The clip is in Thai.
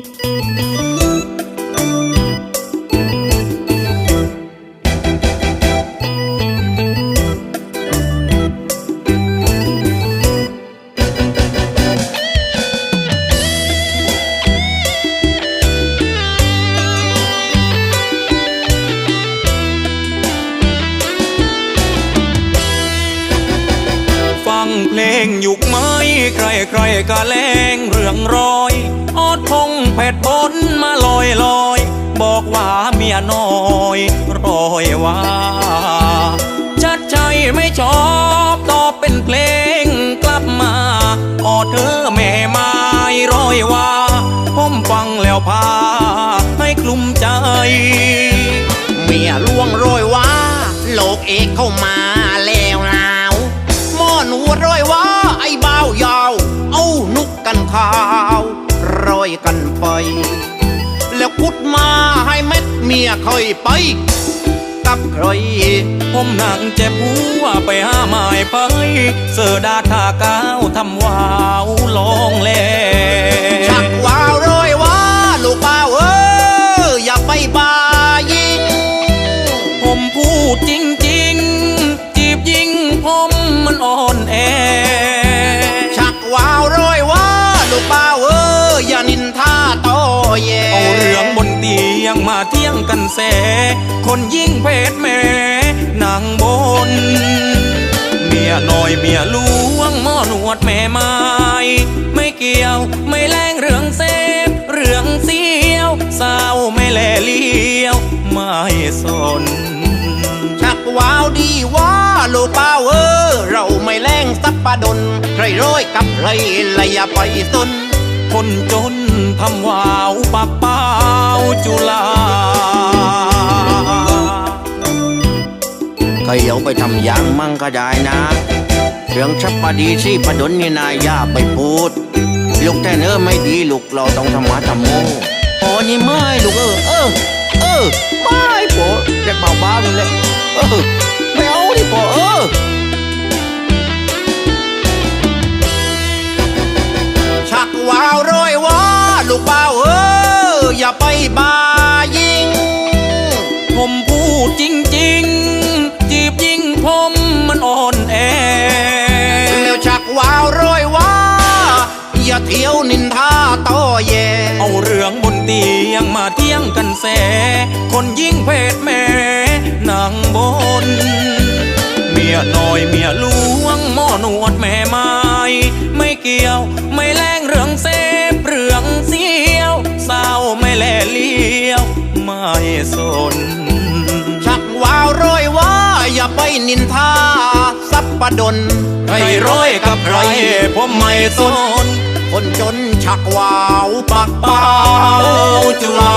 ฟังเพลงยุกไม้ ใครใครๆก็แรงเรื่องรอยออดพงแผดบนมาลอยลอย บอกว่าเมียน้อยรอยว่าชัดใจไม่ชอบตอบเป็นเพลงกลับมาออเธอแม่ไม้รอยว่าผมฟังแล้วพาให้กลุ่มใจ เมียล่วงโรยว่าโลกเอกเข้ามา เท้าวโรยกันไป แล้วขุดมาให้เม็ดเมียค่อยไป กับใครผมนั่งเจ็บหัวไปหาไม้ไป เสือดาทาก้าวทำวาวลองแลชักว้ กันแส คนยิ่งเพศแม่นางบน เมียน้อยเมียหลวงหมอหนวดแม่ไม้ไม่เกี่ยวไม่แรงเรื่องเซฟเรื่องเสียวสาวไม่แลเลี้ยว ไม่สน ชักว้าวดีว่าลูกเป้าเออ เราไม่แรงสับปะดนใครร้อยกับใครละอย่าไปสนคนจนทำวาวปากเป้าจุฬา ใครเอาไปทำย่างมั่งก็ได้นะ เรื่องชับปดีที่ปะดนนี่นายย่าไปพูด ลูกแท่นเนอไม่ดีลูกเราต้องทำมาทำโมโอ้นี่ไม่ลูกเออเออเออไม่ปเรียกเบาบ้าเลยเออไม่เอาดิโปเออ ผมมันอ่อนแอแล้วชักว้าวโรยว่า อย่าเที่ยวนินทาต่อแย่เอาเรื่องบนเตียงมาเที่ยงกันแส คนยิ่งเพศแม่นางบน เมียน้อยเมียหลวงหม้อหนวดแม่ไม้ไม่เกี่ยวไม่แร อย่าไปนินทาสับปะดนใครร้อยกับใครผมไม่สน คนจนชักวาวปากเป่าเป้าจุลา